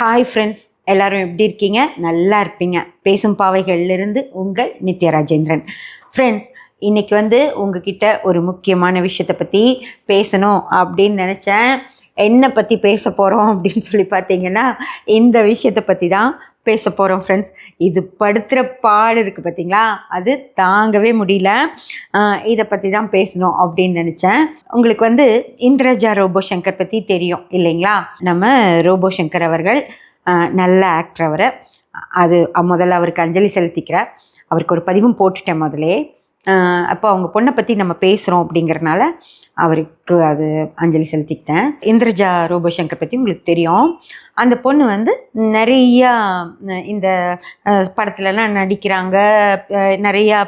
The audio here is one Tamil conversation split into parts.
ஹாய் ஃப்ரெண்ட்ஸ் எல்லாரும் எப்படி இருக்கீங்க? நல்லா இருப்பீங்க. பேசும் பாவைகள்லேருந்து உங்கள் நித்யராஜேந்திரன். ஃப்ரெண்ட்ஸ் இன்னைக்கு வந்து உங்ககிட்ட ஒரு முக்கியமான விஷயத்தை பற்றி பேசணும் அப்படின்னு நினச்சேன். என்னை பற்றி பேச போகிறோம் அப்படின்னு சொல்லி பார்த்தீங்கன்னா இந்த விஷயத்தை பற்றி தான் பேச போகிறோம் ஃப்ரெண்ட்ஸ் இது படுத்துகிற பாடு இருக்குது பார்த்தீங்களா அது தாங்கவே முடியல. இதை பற்றி தான் பேசணும் அப்படின்னு நினச்சேன். உங்களுக்கு வந்து இந்திரஜா ரோபோ சங்கர் பற்றி தெரியும் இல்லைங்களா? நம்ம ரோபோ சங்கர் அவர்கள் நல்ல ஆக்டர் அவர். அது முதல்ல அவருக்கு அஞ்சலி செலுத்திக்கிறேன் அவருக்கு ஒரு பதிவும் போட்டுட்டேன் முதலே. அப்போ அவங்க பொண்ணை பற்றி நம்ம பேசுகிறோம் அப்படிங்கிறனால அவருக்கு அது அஞ்சலி செலுத்திக்கிட்டேன். இந்திரஜா ரூபசங்கர் பற்றி உங்களுக்கு தெரியும். அந்த பொண்ணு வந்து நிறையா இந்த படத்துலலாம் நடிக்கிறாங்க. நிறையா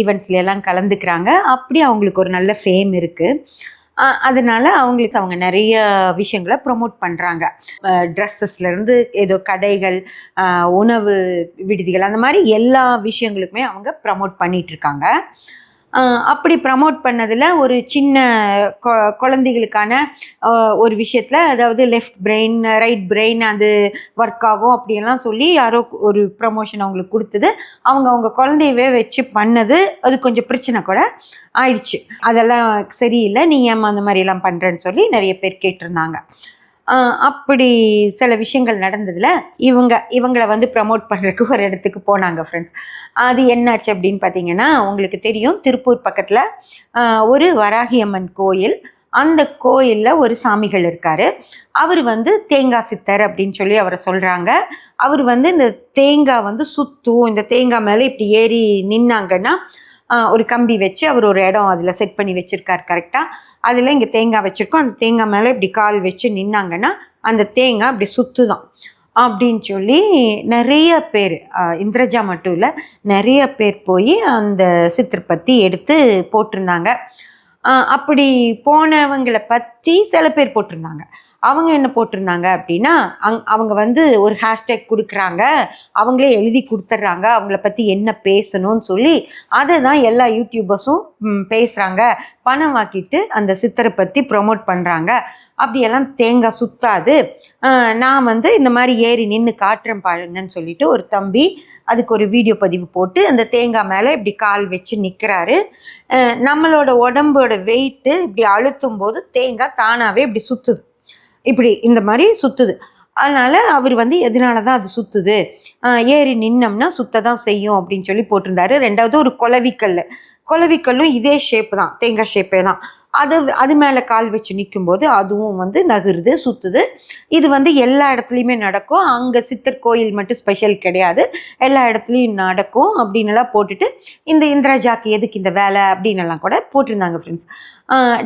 ஈவெண்ட்ஸ்ல எல்லாம் கலந்துக்கிறாங்க. அப்படி அவங்களுக்கு ஒரு நல்ல ஃபேம் இருக்குது அதனால அவங்களுக்கு அவங்க நிறைய விஷயங்களை ப்ரொமோட் பண்ணுறாங்க ட்ரெஸ்ஸஸ்லேருந்து ஏதோ கடைகள் உணவு விடுதிகள் அந்த மாதிரி எல்லா விஷயங்களுக்குமே அவங்க ப்ரமோட் பண்ணிகிட்ருக்காங்க இருக்காங்க. அப்படி ப்ரமோட் பண்ணதில் ஒரு சின்ன கொ குழந்தைகளுக்கான ஒரு விஷயத்தில் அதாவது லெஃப்ட் பிரெயின் ரைட் பிரெயின் அது ஒர்க் ஆகும் அப்படியெல்லாம் சொல்லி யாரோ ஒரு ப்ரமோஷன் அவங்களுக்கு கொடுத்தது. அவங்க அவங்க குழந்தையவே வச்சு பண்ணது. அது கொஞ்சம் பிரச்சனை கூட ஆயிடுச்சு. அதெல்லாம் சரியில்லை. நீ ஏம்மா அந்த மாதிரிலாம் பண்ணுறேன்னு சொல்லி நிறைய பேர் கேட்டிருந்தாங்க. அப்படி சில விஷயங்கள் நடந்ததில் இவங்க இவங்களை வந்து ப்ரமோட் பண்ணுறதுக்கு ஒரு இடத்துக்கு போனாங்க ஃப்ரெண்ட்ஸ் அது என்னாச்சு அப்படின்னு பார்த்தீங்கன்னா உங்களுக்கு தெரியும் திருப்பூர் பக்கத்தில் ஒரு வராகியம்மன் கோயில். அந்த கோயிலில் ஒரு சாமிகள் இருக்கார். அவர் வந்து தேங்காய் சித்தர் அப்படின்னு சொல்லி அவரை சொல்கிறாங்க அவர் வந்து இந்த தேங்காய் வந்து சுற்றும் இந்த தேங்காய் மேலே இப்படி ஏறி நின்னாங்கன்னா ஒரு கம்பி வச்சு அவர் ஒரு இடம் அதில் செட் பண்ணி வச்சுருக்கார் கரெக்டாக அதில் இங்கே தேங்காய் வச்சுருக்கோம். அந்த தேங்காய் மேலே இப்படி கால் வச்சு நின்னாங்கன்னா அந்த தேங்காய் அப்படி சுற்றுதான் அப்படின்னு சொல்லி நிறைய பேர் இந்திரஜா மட்டும் இல்லை நிறைய பேர் போய் அந்த சித்திரப்பத்தி பற்றி எடுத்து போட்டிருந்தாங்க. அப்படி போனவங்களை பற்றி சில பேர் போட்டிருந்தாங்க. அவங்க என்ன போட்டிருந்தாங்க அப்படின்னா அங் அவங்க வந்து ஒரு ஹேஷ்டேக் கொடுக்குறாங்க. அவங்களே எழுதி கொடுத்துட்றாங்க அவங்கள பற்றி என்ன பேசணும்னு சொல்லி அதை தான் எல்லா யூடியூபர்ஸும் பேசுகிறாங்க பணம் வாக்கிட்டு அந்த சித்தரை பற்றி ப்ரொமோட் பண்ணுறாங்க அப்படியெல்லாம் தேங்காய் சுத்தாது. நான் வந்து இந்த மாதிரி ஏறி நின்று காட்டுறேன் பாருங்கன்னு சொல்லிட்டு ஒரு தம்பி அதுக்கு ஒரு வீடியோ பதிவு போட்டு அந்த தேங்காய் மேலே இப்படி கால் வச்சு நிற்கிறாரு நம்மளோட உடம்போட வெயிட்டு இப்படி அழுத்தும் போது தேங்காய் தானாகவே இப்படி சுற்றுது இப்படி இந்த மாதிரி சுற்றுது அதனால் அவர் வந்து எதனால தான் அது சுற்றுது ஏறி நின்னோம்னா சுத்த தான் செய்யும் அப்படின்னு சொல்லி போட்டிருந்தாரு. ரெண்டாவது ஒரு குலவிக்கல் குலவிக்கல்லும் இதே ஷேப்பு தான். தேங்காய் ஷேப்பே தான். அது அது மேலே கால் வச்சு நிற்கும்போது அதுவும் வந்து நகருது சுற்றுது இது வந்து எல்லா இடத்துலையுமே நடக்கும். அங்கே சித்தர் கோயில் மட்டும் ஸ்பெஷல் கிடையாது. எல்லா இடத்துலையும் நடக்கும் அப்படின்னு எல்லாம் போட்டுட்டு இந்த இந்திரஜாக்கு எதுக்கு இந்த வேலை அப்படின்னு எல்லாம் கூட போட்டிருந்தாங்க ஃப்ரெண்ட்ஸ்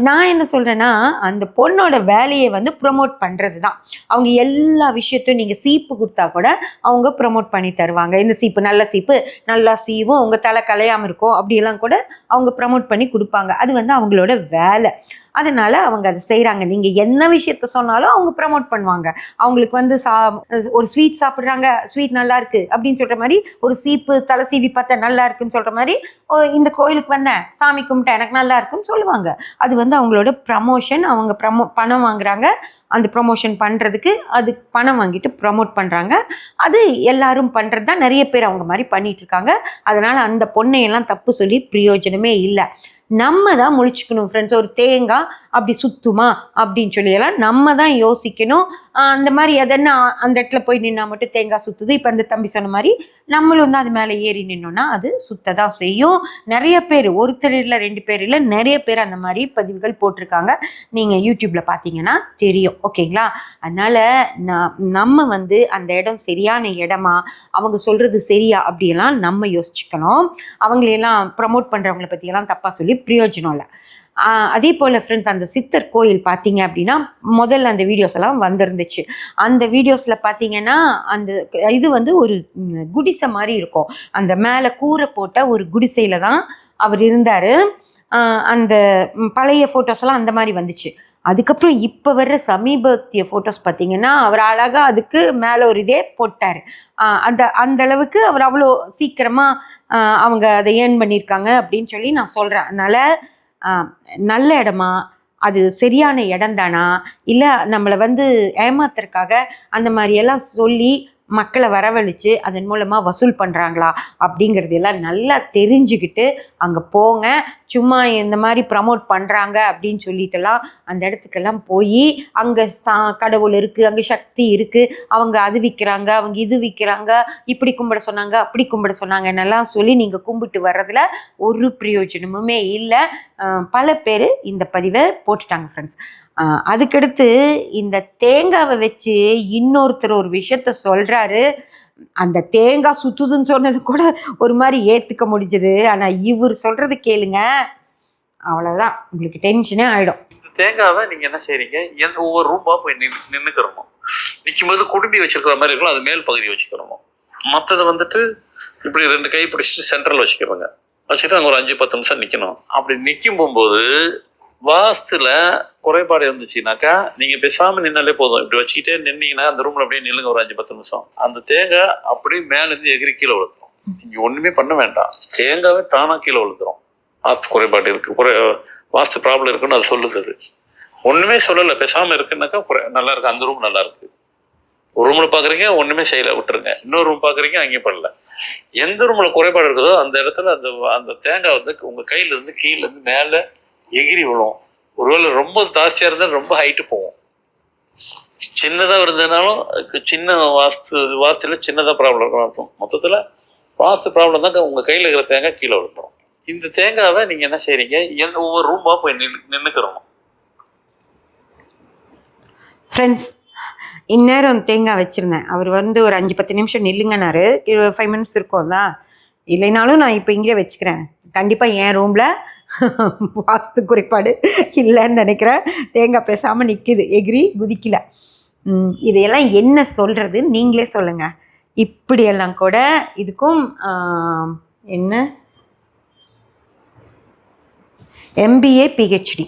நான் என்ன சொல்கிறேன்னா அந்த பொண்ணோட வேலையை வந்து ப்ரொமோட் பண்ணுறது தான் அவங்க எல்லா விஷயத்தையும் நீங்கள் சீப்பு கொடுத்தா கூட அவங்க ப்ரொமோட் பண்ணி தருவாங்க. இந்த சீப்பு நல்ல சீப்பு நல்லா சீவும் உங்கள் தலை கலையாமல் இருக்கும் அப்படியெல்லாம் கூட அவங்க ப்ரமோட் பண்ணி கொடுப்பாங்க. அது வந்து அவங்களோட வேலை. அதனால அவங்க அதை செய்கிறாங்க நீங்கள் என்ன விஷயத்த சொன்னாலும் அவங்க ப்ரமோட் பண்ணுவாங்க. அவங்களுக்கு வந்து சா ஒரு ஸ்வீட் சாப்பிட்றாங்க ஸ்வீட் நல்லா இருக்கு அப்படின்னு சொல்கிற மாதிரி ஒரு சீப்பு தலை சீவி பார்த்தா நல்லா இருக்குன்னு சொல்கிற மாதிரி "ஓ, இந்த கோயிலுக்கு வந்தேன் சாமி கும்பிட்டேன் எனக்கு நல்லா இருக்குன்னு சொல்லுவாங்க. அது வந்து அவங்களோட ப்ரமோஷன் அவங்க ப்ரமோ பணம் வாங்குறாங்க. அந்த ப்ரமோஷன் பண்ணுறதுக்கு அது பணம் வாங்கிட்டு ப்ரமோட் பண்ணுறாங்க அது எல்லாரும் பண்ணுறது தான் நிறைய பேர் அவங்க மாதிரி பண்ணிட்டு இருக்காங்க. அதனால் அந்த பொண்ணையெல்லாம் தப்பு சொல்லி பிரயோஜனமே இல்லை. நம்ம தான் முழிச்சுக்கணும் ஃப்ரெண்ட்ஸ் ஒரு தேங்காய் அப்படி சுத்துமா? அப்படின்னு சொல்லி எல்லாம் நம்ம தான் யோசிக்கணும் அந்த மாதிரி எதனா அந்த இடத்துல போய் நின்னா மட்டும் தேங்காய் சுத்துது. இப்போ அந்த தம்பி சொன்ன மாதிரி நம்மளும் வந்து அது மேலே ஏறி நின்னோன்னா அது சுத்த தான் செய்யும். நிறைய பேர் ஒருத்தர் இல்லை ரெண்டு பேர் இல்லை நிறைய பேர் அந்த மாதிரி பதிவுகள் போட்டிருக்காங்க. நீங்கள் யூடியூப்பில் பார்த்தீங்கன்னா தெரியும். ஓகேங்களா? அதனால் நான் நம்ம வந்து அந்த இடம் சரியான இடமா அவங்க சொல்கிறது சரியா அப்படியெல்லாம் நம்ம யோசிச்சுக்கணும். அவங்களையெல்லாம் ப்ரமோட் பண்ணுறவங்கள பற்றியெல்லாம் தப்பாக சொல்லி பிரயோஜனம் இல்லை. அதே போல் ஃப்ரெண்ட்ஸ் அந்த சித்தர் கோயில் பார்த்தீங்க அப்படின்னா முதல்ல அந்த வீடியோஸ் எல்லாம் வந்திருந்துச்சு. அந்த வீடியோஸில் பார்த்தீங்கன்னா அந்த இது வந்து ஒரு குடிசை மாதிரி இருக்கும். அந்த மேலே கூரை போட்ட ஒரு குடிசையில் தான் அவர் இருந்தார். அந்த பழைய ஃபோட்டோஸ் எல்லாம் அந்த மாதிரி வந்துச்சு. அதுக்கப்புறம் இப்போ வர்ற சமீபத்திய ஃபோட்டோஸ் பார்த்தீங்கன்னா அவர் அழகாக அதுக்கு மேலே ஒரு இதே போட்டார். அந்த அந்த அளவுக்கு அவர் அவ்வளோ சீக்கிரமாக அவங்க அதை ஏர்ன் பண்ணியிருக்காங்க அப்படின்னு சொல்லி நான் சொல்கிறேன் அதனால் நல்ல இடமா? அது சரியான இடம் தானா? இல்லை நம்மளை வந்து ஏமாத்துறதுக்காக அந்த மாதிரியெல்லாம் சொல்லி மக்களை வரவழைச்சு அதன் மூலமாக வசூல் பண்ணுறாங்களா அப்படிங்கிறது எல்லாம் நல்லா தெரிஞ்சுக்கிட்டு அங்கே போங்க. சும்மா இந்த மாதிரி ப்ரமோட் பண்ணுறாங்க அப்படின்னு சொல்லிட்டுலாம் அந்த இடத்துக்கெல்லாம் போய் அங்கே சா கடவுள் இருக்குது அங்கே சக்தி இருக்குது அவங்க அது விற்கிறாங்க அவங்க இது விற்கிறாங்க இப்படி கும்பிட சொன்னாங்க அப்படி கும்பிட சொன்னாங்கன்னெல்லாம் சொல்லி நீங்கள் கும்பிட்டு வர்றதுல ஒரு பிரயோஜனமுமே இல்லை. பல பேர் இந்த பதிவை போட்டுட்டாங்க ஃப்ரெண்ட்ஸ் அதுக்கடுத்து இந்த தேங்காவை வச்சு இன்னொருத்தர் ஒரு விஷயத்த சொல்கிறாரு அந்த தேங்காய் சுத்துதுன்னு சொன்னது கூட ஒரு மாதிரி ஏற்றுக்க முடிஞ்சது. ஆனால் இவர் சொல்கிறது கேளுங்க. அவ்வளோதான் உங்களுக்கு டென்ஷனே ஆகிடும் தேங்காவை நீங்கள் என்ன செய்றீங்க? எந்த ஒவ்வொரு ரூபாக போய் நின்னு நிற்கும் போது குடும்பி வச்சுருக்கிற மாதிரி இருக்கும் அது மேல் பகுதி வச்சுக்கிறோமோ மற்றது வந்துட்டு இப்படி ரெண்டு கை பிடிச்சிட்டு சென்ட்ரல் வச்சுக்கிறோங்க. வச்சுட்டு அங்கே ஒரு அஞ்சு பத்து நிமிஷம் நிற்கணும் அப்படி நிற்கும் போகும்போது வாஸ்துல குறைபாடு இருந்துச்சுனாக்கா நீங்க பேசாம நின்னாலே போதும். இப்படி வச்சுக்கிட்டே நின்னீங்கன்னா அந்த ரூம்ல அப்படியே நில்லுங்க ஒரு அஞ்சு பத்து நிமிஷம். அந்த தேங்காய் அப்படியே மேல இருந்து எகிரி கீழே விழுந்துரும். நீங்க ஒண்ணுமே பண்ண வேண்டாம். தேங்காவே தானா கீழே விழுந்துரும். வாஸ்து குறைபாடு இருக்கு. குறை வாஸ்து ப்ராப்ளம் இருக்குன்னு அது சொல்லுது அது. ஒண்ணுமே சொல்லல. பேசாம இருக்குன்னாக்கா குறை- நல்லா இருக்கு. அந்த ரூம் நல்லா இருக்கு. ஒரு ரூம்ல பாக்குறீங்க ஒண்ணுமே செய்யல. விட்டுருங்க. இன்னொரு ரூம் பாக்குறீங்க அங்கேயும் பண்ணல. எந்த ரூம்ல குறைபாடு இருக்குதோ அந்த இடத்துல அந்த அந்த தேங்காய் வந்து உங்க கையில இருந்து கீழ இருந்து மேல எகிரி விழும். ஒருவேளை ரொம்ப ஜாஸ்தியாக இருந்தால் ரொம்ப ஹைட்டு போகும். சின்னதாக இருந்ததுனாலும் அதுக்கு சின்ன வாஸ்து வாஸ்துல சின்னதாக ப்ராப்ளம் இருக்கும் அர்த்தம். மொத்தத்தில் வாஸ்து ப்ராப்ளம் தான் உங்கள் கையில் இருக்கிற தேங்காய் கீழே விழுந்துரும். இந்த தேங்காவை நீங்கள் என்ன செய்கிறீங்க எந்த ஒவ்வொரு ரூமாக போய் நின்று நின்றுக்கிறோம் ஃப்ரெண்ட்ஸ் இந்நேரம் தேங்காய் வச்சுருந்தேன். அவர் வந்து ஒரு அஞ்சு பத்து நிமிஷம் நில்லுங்கனாரு ஃபைவ் மினிட்ஸ் இருக்கும் தான். இல்லைனாலும் நான் இப்போ இங்கே வச்சுக்கிறேன். கண்டிப்பாக என் ரூமில் வாஸ்து குறைபாடு இல்லைன்னு நினைக்கிறேன். தேங்காய் பேசாமல் நிற்கிது எகிரி குதிக்கல. இதையெல்லாம் என்ன சொல்கிறது நீங்களே சொல்லுங்கள் இப்படியெல்லாம் கூட இதுக்கும் என்ன? எம்பிஏ பிஹெச்டி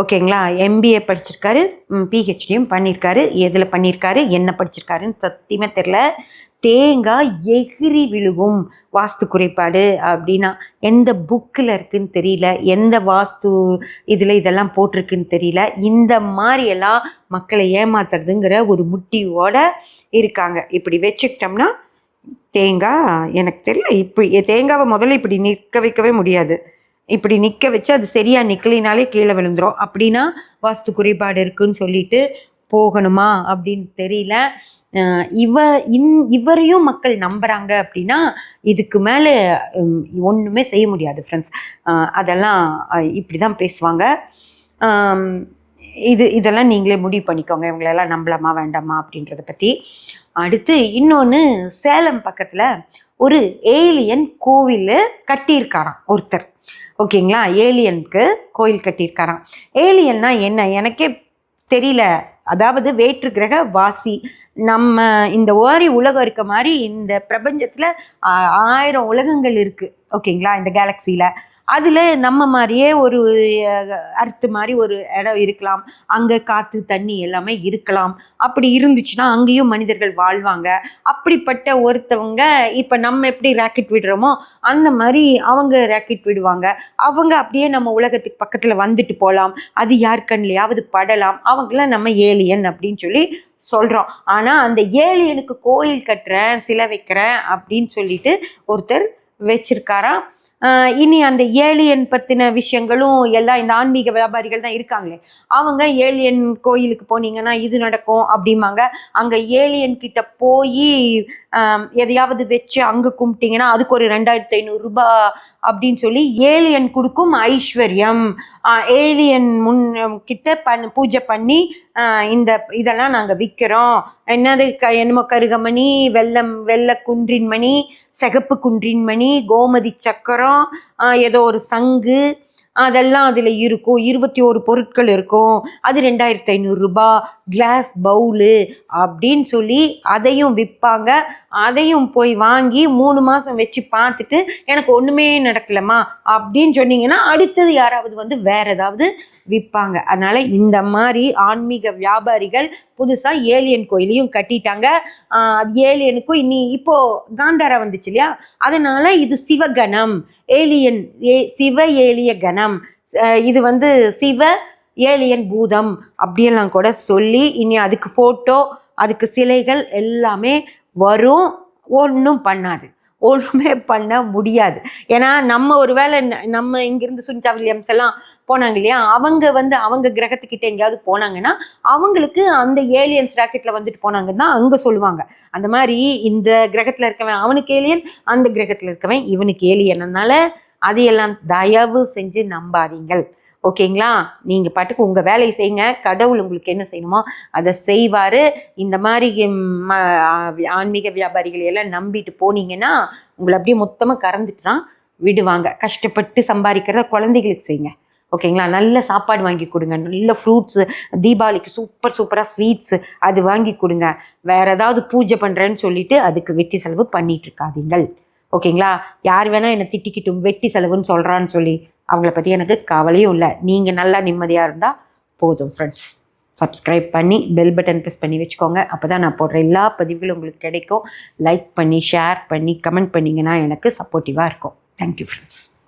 ஓகேங்களா? எம்பிஏ படிச்சிருக்காரு பிஹெச்டியும் பண்ணியிருக்காரு எதில் பண்ணியிருக்காரு என்ன படிச்சிருக்காருன்னு சத்தியமாக தெரில தேங்காய் எகிரி விழுகும் வாஸ்து குறைபாடு அப்படின்னா எந்த புக்கில் இருக்குன்னு தெரியல எந்த வாஸ்து இதில் இதெல்லாம் போட்டிருக்குன்னு தெரியல. இந்த மாதிரியெல்லாம் மக்களை ஏமாத்துறதுங்கிற ஒரு முட்டியோட இருக்காங்க. இப்படி வச்சுக்கிட்டோம்னா தேங்காய் எனக்கு தெரியல. இப்படி தேங்காவை முதல்ல இப்படி நிற்க வைக்கவே முடியாது. இப்படி நிற்க வச்சு அது சரியாக நிற்கலினாலே கீழே விழுந்துரும். அப்படின்னா வாஸ்து குறைபாடு இருக்குன்னு சொல்லிட்டு போகணுமா அப்படின்னு தெரியல. இவ இன் இவரையும் மக்கள் நம்புகிறாங்க அப்படின்னா இதுக்கு மேலே ஒன்றுமே செய்ய முடியாது ஃப்ரெண்ட்ஸ் அதெல்லாம் இப்படி தான் பேசுவாங்க. இது இதெல்லாம் நீங்களே முடிவு பண்ணிக்கோங்க. இவங்களெல்லாம் நம்பலாமா வேண்டாமா அப்படின்றத பற்றி அடுத்து இன்னொன்று சேலம் பக்கத்தில் ஒரு ஏலியன் கோவில் கட்டியிருக்காராம் ஒருத்தர். ஓகேங்களா? ஏலியனுக்கு கோயில் கட்டியிருக்காராம். ஏலியன்னா என்ன? எனக்கே தெரியல. அதாவது வேற்று கிரக வாசி. நம்ம இந்த ஓரி உலகம் இருக்க மாதிரி இந்த பிரபஞ்சத்தில் ஆயிரம் உலகங்கள் இருக்குது ஓகேங்களா? இந்த கேலக்சியில் அதில் நம்ம மாதிரியே ஒரு அர்த்து மாதிரி ஒரு இடம் இருக்கலாம். அங்கே காற்று தண்ணி எல்லாமே இருக்கலாம். அப்படி இருந்துச்சுன்னா அங்கேயும் மனிதர்கள் வாழ்வாங்க. அப்படிப்பட்ட ஒருத்தவங்க இப்போ நம்ம எப்படி ராக்கெட் விடுறோமோ அந்த மாதிரி அவங்க ராக்கெட் விடுவாங்க. அவங்க அப்படியே நம்ம உலகத்துக்கு பக்கத்தில் வந்துட்டு போகலாம் அது யார் கண்லையாவது படலாம். அவங்கள நம்ம ஏலியன் அப்படின்னு சொல்லி சொல்கிறோம் ஆனால் அந்த ஏலியனுக்கு கோயில் கட்டுறேன் சிலை வைக்கிறேன் அப்படின்னு சொல்லிட்டு ஒருத்தர் வச்சிருக்காராம். இனி அந்த ஏலியன் பற்றின விஷயங்களும் எல்லாம் இந்த ஆன்மீக வியாபாரிகள் தான் இருக்காங்களே. அவங்க ஏலியன் கோயிலுக்கு போனீங்கன்னா இது நடக்கும் அப்படிம்பாங்க. அங்கே ஏலியன் கிட்ட போய் எதையாவது வச்சு அங்கே கும்பிட்டீங்கன்னா அதுக்கு ஒரு ரெண்டாயிரத்தி ஐநூறு ரூபாய் அப்படின்னு சொல்லி ஏலியன் கொடுக்கும் ஐஸ்வர்யம். ஏலியன் முன் கிட்ட பண் பூஜை பண்ணி இந்த இதெல்லாம் நாங்கள் விற்கிறோம் என்னது க என்னமோ கருகமணி வெள்ளம் வெள்ளை குன்றின்மணி சிகப்பு குன்றின்மணி கோமதி சக்கரம் ஏதோ ஒரு சங்கு அதெல்லாம் அதில் இருக்கும். இருபத்தி ஒரு பொருட்கள் இருக்கும். அது ரெண்டாயிரத்தி ஐநூறுரூபா கிளாஸ் பவுலு அப்படின்னு சொல்லி அதையும் விற்பாங்க. அதையும் போய் வாங்கி மூணு மாதம் வச்சு பார்த்துட்டு எனக்கு ஒன்றுமே நடக்கலம்மா அப்படின்னு சொன்னீங்கன்னா அடுத்தது யாராவது வந்து வேற ஏதாவது விற்பாங்க. அதனால் இந்த மாதிரி ஆன்மீக வியாபாரிகள் புதுசாக ஏலியன் கோயிலையும் கட்டிட்டாங்க. அது ஏலியனுக்கும் இனி இப்போ காந்தாரா வந்துச்சு இல்லையா? அதனால இது சிவகணம். ஏலியன் ஏ சிவ ஏலிய கணம். இது வந்து சிவ ஏலியன் பூதம் அப்படியெல்லாம் கூட சொல்லி இனி அதுக்கு ஃபோட்டோ அதுக்கு சிலைகள் எல்லாமே வரும். ஒன்றும் பண்ணாது. ஒன்றுமே பண்ண முடியாது. ஏன்னா நம்ம ஒரு வேளை ந- நம்ம இங்கிருந்து சுனிதா வில்லியம்ஸ் எல்லாம் போனாங்க இல்லையா? அவங்க வந்து அவங்க கிரகத்துக்கிட்ட எங்கேயாவது போனாங்கன்னா அவங்களுக்கு அந்த ஏலியன்ஸ் ராக்கெட்டில் வந்துட்டு போனாங்கன்னா அங்கே சொல்லுவாங்க. அந்த மாதிரி இந்த கிரகத்தில் இருக்கவன் அவனுக்கு ஏலியன் அந்த கிரகத்தில் இருக்கவன் இவனுக்கு ஏலியன். அதனால அதையெல்லாம் தயவு செஞ்சு நம்பாதீங்கள். ஓகேங்களா? நீங்கள் பாட்டுக்கு உங்கள் வேலையை செய்யுங்க. கடவுள் உங்களுக்கு என்ன செய்யணுமோ அதை செய்வார். இந்த மாதிரி ஆன்மீக வியாபாரிகளை எல்லாம் நம்பிட்டு போனீங்கன்னா உங்களை அப்படியே மொத்தமாக கறந்துட்டு தான் விடுவாங்க. கஷ்டப்பட்டு சம்பாதிக்கிறத குழந்தைகளுக்கு செய்யுங்க. ஓகேங்களா? நல்ல சாப்பாடு வாங்கி கொடுங்க. நல்ல ஃப்ரூட்ஸு தீபாவளிக்கு சூப்பர் சூப்பராக ஸ்வீட்ஸு அது வாங்கி கொடுங்க. வேற ஏதாவது பூஜை பண்ணுறேன்னு சொல்லிட்டு அதுக்கு வெட்டி செலவு பண்ணிட்டு இருக்காதீங்கள். ஓகேங்களா? யார் வேணால் என்னை திட்டிக்கிட்டும் வெட்டி செலவுன்னு சொல்கிறான்னு சொல்லி அவங்கள பற்றி எனக்கு கவலையும் இல்லை. நீங்கள் நல்லா நிம்மதியாக இருந்தால் போதும் ஃப்ரெண்ட்ஸ் சப்ஸ்கிரைப் பண்ணி பெல் பட்டன் ப்ரெஸ் பண்ணி வச்சுக்கோங்க. அப்போ தான் நான் போடுற எல்லா பதிவுகளும் உங்களுக்கு கிடைக்கும். லைக் பண்ணி ஷேர் பண்ணி கமெண்ட் பண்ணிங்கன்னா எனக்கு சப்போர்ட்டிவாக இருக்கும். Thank you friends